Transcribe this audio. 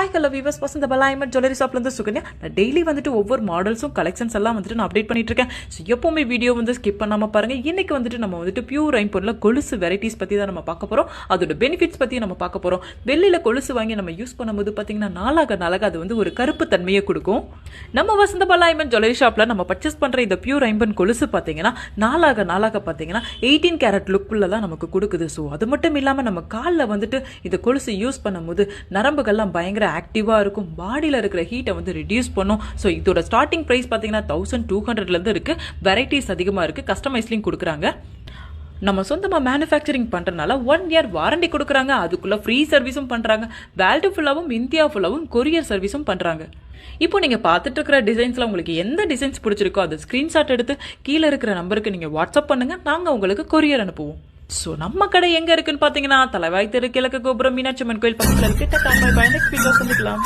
Hi hello viewers வசந்த பலாயமன் jewellery ஷாப்லேருந்து சுகன்யா. நான் daily வந்துட்டு ஒவ்வொரு மாடல்ஸும் கலெக்ஷன்ஸ் எல்லாம் வந்துட்டு நான் அப்டேட் பண்ணிட்டு இருக்கேன். ஸோ எப்போவுமே வீடியோ வந்து ஸ்கிப் பண்ணாமல் பாருங்கள் இன்னைக்கு வந்துட்டு நம்ம வந்துட்டு பியூர் ஐம்பொருளில் கொலுசு வெரைட்டிஸ் பற்றி தான் நம்ம பார்க்க போகிறோம் அதோட பெனிஃபிட்ஸ் பற்றி நம்ம பார்க்க போகிறோம் வெள்ளியில் கொலுசு வாங்கி நம்ம யூஸ் பண்ணும்போது பார்த்தீங்கன்னா நாளாக நாளாக அது வந்து ஒரு கருப்பு தன்மையை கொடுக்கும். நம்ம வசந்த பலாயமன் ஜுவல்லரி ஷாப்பில் நம்ம பர்ச்சேஸ் பண்ணுற இந்த பியூர் ஐம்பன் கொலுசு பார்த்தீங்கன்னா நாளாக நாளாக பார்த்தீங்கன்னா எயிட்டீன் கேரட் லுக்குள்ளே தான் நமக்கு கொடுக்குது. ஸோ அது மட்டும் இல்லாமல் நம்ம காலில் வந்துட்டு இந்த கொலுசு யூஸ் பண்ணும்போது நரம்புகள்லாம் பயங்கர ஆக்டிவாக இருக்கும். பாடியில் இருக்கிற ஹீட்டை வந்து ரிடியூஸ் பண்ணும். ஸோ இதோட ஸ்டார்டிங் ப்ரைஸ் பார்த்தீங்கன்னா தௌசண்ட் டூ ஹண்ட்ரட்லேருந்து இருக்குது வெரைட்டிஸ் அதிகமாக இருக்குது கஸ்டமைஸ்லையும் கொடுக்குறாங்க. நம்ம சொந்தமாக மேனுஃபேக்சரிங் பண்ணுறதுனால ஒன் இயர் வாரண்டி கொடுக்குறாங்க. அதுக்குள்ளே ஃப்ரீ சர்வீஸும் பண்ணுறாங்க வேர்ல்டு ஃபுல்லாகவும் இந்தியா ஃபுல்லாகவும் கொரியர் சர்வீஸும் பண்ணுறாங்க இப்போ நீங்கள் பார்த்துட்டு இருக்கிற டிசைன்ஸில் உங்களுக்கு எந்த டிசைன்ஸ் பிடிச்சிருக்கோ அதை ஸ்க்ரீன்ஷாட் எடுத்து கீழே இருக்கிற நம்பருக்கு நீங்கள் வாட்ஸ்அப் பண்ணுங்கள் நாங்கள் உங்களுக்கு கொரியர் அனுப்புவோம். ஸோ நம்ம கடை எங்கே இருக்குன்னு பார்த்தீங்கன்னா தலைவாய் தெரு கிழக்கு கோபுரம் மீனாட்சி அம்மன் கோயில் பக்கத்தில் இருக்கு. நெக்ஸ்ட் வீடியோ சந்திக்கலாம்